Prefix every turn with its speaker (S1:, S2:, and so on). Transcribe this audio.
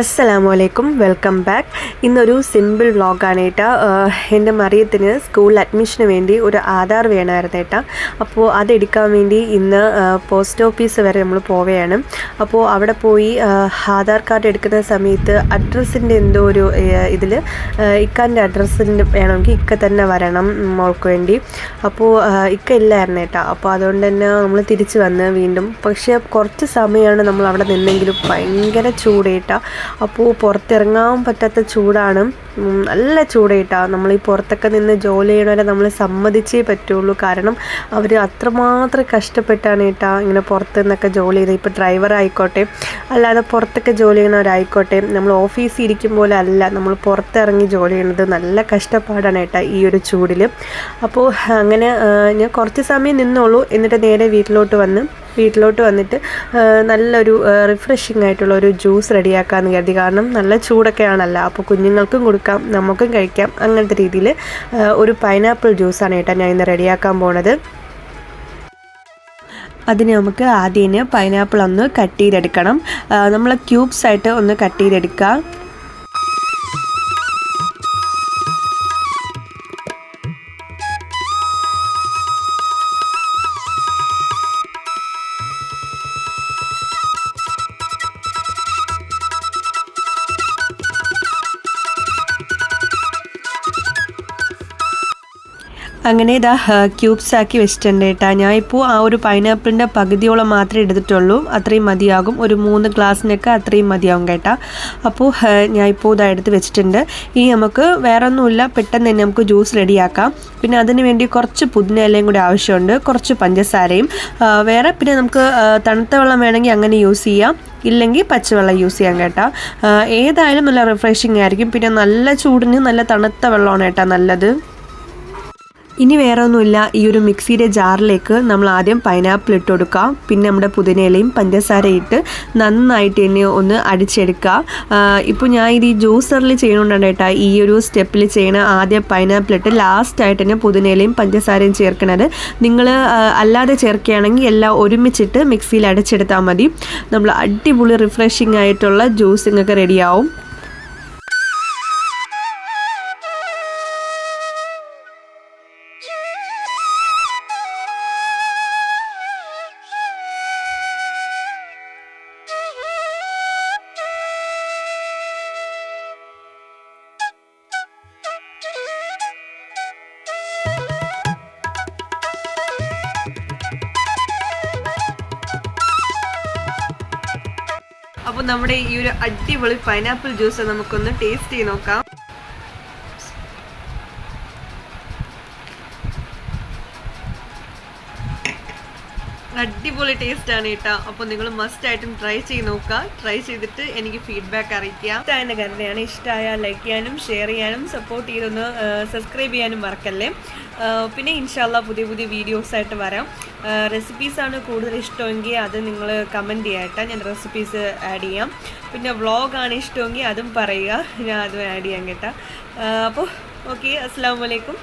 S1: അസ്സലാമു അലൈക്കും welcome back. ഇന്നൊരു സിമ്പിൾ വ്ളോഗാണ് ഏട്ടാ എന്റെ മറിയത്തിന് സ്കൂൾ അഡ്മിഷന് വേണ്ടി ഒരു ആധാർ വേണമായിരുന്നു ഏട്ടാ അപ്പോൾ അതെടുക്കാൻ വേണ്ടി ഇന്ന് പോസ്റ്റ് ഓഫീസ് വരെ നമ്മൾ പോവുകയാണ്. അപ്പോൾ അവിടെ പോയി ആധാർ കാർഡ് എടുക്കുന്ന സമയത്ത് അഡ്രസ്സിന്റെ എന്തോ ഒരു ഇതിൽ ഇക്കാന്റെ അഡ്രസ്സിന്റെ വേണമെങ്കിൽ ഇക്ക തന്നെ വരണം മോൾക്ക് വേണ്ടി. അപ്പോൾ ഇക്ക ഇല്ലായിരുന്നു ഏട്ടാ അപ്പോൾ അതുകൊണ്ട് തന്നെ നമ്മൾ തിരിച്ച് വന്ന് വീണ്ടും. പക്ഷേ കുറച്ച് സമയമാണ് നമ്മൾ അവിടെ നിന്നെങ്കിലും ഭയങ്കര ചൂടേട്ടാ അപ്പോൾ പുറത്തിറങ്ങാൻ പറ്റാത്ത ചൂടാണ്. നല്ല ചൂടേട്ടാ നമ്മൾ ഈ പുറത്തൊക്കെ നിന്ന് ജോലി ചെയ്യണവരെ നമ്മൾ സമ്മതിച്ചേ പറ്റുള്ളൂ. കാരണം അവർ അത്രമാത്രം കഷ്ടപ്പെട്ടാണ് ഏട്ടാ ഇങ്ങനെ പുറത്ത് നിന്നൊക്കെ ജോലി ചെയ്ത് ഇപ്പോൾ ഡ്രൈവർ ആയിക്കോട്ടെ അല്ലാതെ പുറത്തൊക്കെ ജോലി ചെയ്യണവരായിക്കോട്ടെ നമ്മൾ ഓഫീസിൽ ഇരിക്കും പോലെ അല്ല. നമ്മൾ പുറത്തിറങ്ങി ജോലി ചെയ്യുന്നത് നല്ല കഷ്ടപ്പാടാണ് ഏട്ടാ ഈ ഒരു ചൂടിൽ അപ്പോൾ അങ്ങനെ ഞാൻ കുറച്ച് സമയം നിന്നോളൂ. എന്നിട്ട് നേരെ വീട്ടിലോട്ട് വന്ന് വീട്ടിലോട്ട് വന്നിട്ട് നല്ലൊരു റിഫ്രഷിംഗ് ആയിട്ടുള്ള ഒരു ജ്യൂസ് റെഡിയാക്കാമെന്ന് കരുതി. കാരണം നല്ല ചൂടൊക്കെ ആണല്ലോ അപ്പോൾ കുഞ്ഞുങ്ങൾക്കും കൊടുക്കാം നമുക്കും കഴിക്കാം. അങ്ങനത്തെ രീതിയിൽ ഒരു പൈനാപ്പിൾ ജ്യൂസാണ് ഏട്ടാ ഞാൻ ഇന്ന് റെഡിയാക്കാൻ പോണത്. അതിന് നമുക്ക് ആദ്യം പൈനാപ്പിൾ ഒന്ന് കട്ട് ചെയ്തെടുക്കണം. നമ്മൾ ക്യൂബ്സ് ആയിട്ട് ഒന്ന് കട്ട് ചെയ്തെടുക്കുക അങ്ങനെ ഇതാ ക്യൂബ്സ് ആക്കി വെച്ചിട്ടുണ്ട് കേട്ടോ. ഞാൻ ഇപ്പോൾ ആ ഒരു പൈനാപ്പിളിന്റെ പകുതിയോളം മാത്രമേ എടുത്തിട്ടുള്ളൂ. അത്രയും മതിയാകും. ഒരു മൂന്ന് ഗ്ലാസ്സിനൊക്കെ അത്രയും മതിയാകും കേട്ടാ. അപ്പോൾ ഞാൻ ഇപ്പോൾ ഇതാ എടുത്ത് വെച്ചിട്ടുണ്ട്. ഇനി നമുക്ക് വേറെ ഒന്നുമില്ല പെട്ടെന്ന് തന്നെ നമുക്ക് ജ്യൂസ് റെഡിയാക്കാം. പിന്നെ അതിന് വേണ്ടി കുറച്ച് പുതിന ഇലയും കൂടി ആവശ്യമുണ്ട്. കുറച്ച് പഞ്ചസാരയും. വേറെ പിന്നെ നമുക്ക് തണുത്ത വെള്ളം വേണമെങ്കിൽ അങ്ങനെ യൂസ് ചെയ്യാം. ഇല്ലെങ്കിൽ പച്ചവെള്ളം യൂസ് ചെയ്യാം കേട്ടോ. ഏതായാലും നല്ല റിഫ്രഷിങ് ആയിരിക്കും. പിന്നെ നല്ല ചൂടിന് നല്ല തണുത്ത വെള്ളമാണ് കേട്ടോ നല്ലത്. ഇനി വേറെ ഒന്നുമില്ല ഈ ഒരു മിക്സിയുടെ ജാറിലേക്ക് നമ്മൾ ആദ്യം പൈനാപ്പിൾ ഇട്ട് കൊടുക്കുക. പിന്നെ നമ്മുടെ പുതിനയിലയും പഞ്ചസാര ഇട്ട് നന്നായിട്ട് തന്നെ ഒന്ന് അടിച്ചെടുക്കുക. ഇപ്പോൾ ഞാൻ ഇത് ഈ ജ്യൂസറിൽ ചെയ്യണോണ്ടാണ് കേട്ടോ ഈ ഒരു സ്റ്റെപ്പിൽ ചെയ്യണ ആദ്യം പൈനാപ്പിൾ ഇട്ട് ലാസ്റ്റായിട്ട് തന്നെ പുതിനയിലയും പഞ്ചസാരയും ചേർക്കണത്. നിങ്ങൾ അല്ലാതെ ചേർക്കുകയാണെങ്കിൽ എല്ലാം ഒരുമിച്ചിട്ട് മിക്സിയിൽ അടിച്ചെടുത്താൽ മതി. നമ്മൾ അടിപൊളി റിഫ്രഷിംഗ് ആയിട്ടുള്ള ജ്യൂസ് നിങ്ങൾക്ക് റെഡിയാവും അപ്പോൾ നമ്മുടെ ഈ ഒരു അടിപൊളി പൈനാപ്പിൾ ജ്യൂസ് നമുക്കൊന്ന് ടേസ്റ്റ് ചെയ്ത് നോക്കാം. അടിപൊളി ടേസ്റ്റ് ആണ് കേട്ടോ. അപ്പോൾ നിങ്ങൾ മസ്റ്റ് ആയിട്ടും ട്രൈ ചെയ്ത് നോക്കുക. ട്രൈ ചെയ്തിട്ട് എനിക്ക് ഫീഡ്ബാക്ക് അറിയിക്കുക. ഇഷ്ടമായെന്ന് ഇഷ്ടമായ ലൈക്ക് ചെയ്യാനും ഷെയർ ചെയ്യാനും സപ്പോർട്ട് ചെയ്തൊന്ന് സബ്സ്ക്രൈബ് ചെയ്യാനും മറക്കല്ലേ? പിന്നെ ഇൻഷാല്ല പുതിയ പുതിയ വീഡിയോസ് ആയിട്ട് വരാം. റെസിപ്പീസാണ് കൂടുതൽ ഇഷ്ടമെങ്കിൽ അത് നിങ്ങൾ കമന്റ് ചെയ്യട്ടെ. ഞാൻ റെസിപ്പീസ് ആഡ് ചെയ്യാം. പിന്നെ വ്ളോഗാണ് ഇഷ്ടമെങ്കിൽ അതും പറയുക. ഞാൻ അതും ആഡ് ചെയ്യാം കേട്ടോ. അപ്പോൾ ഓക്കെ അസ്സാം വലൈക്കും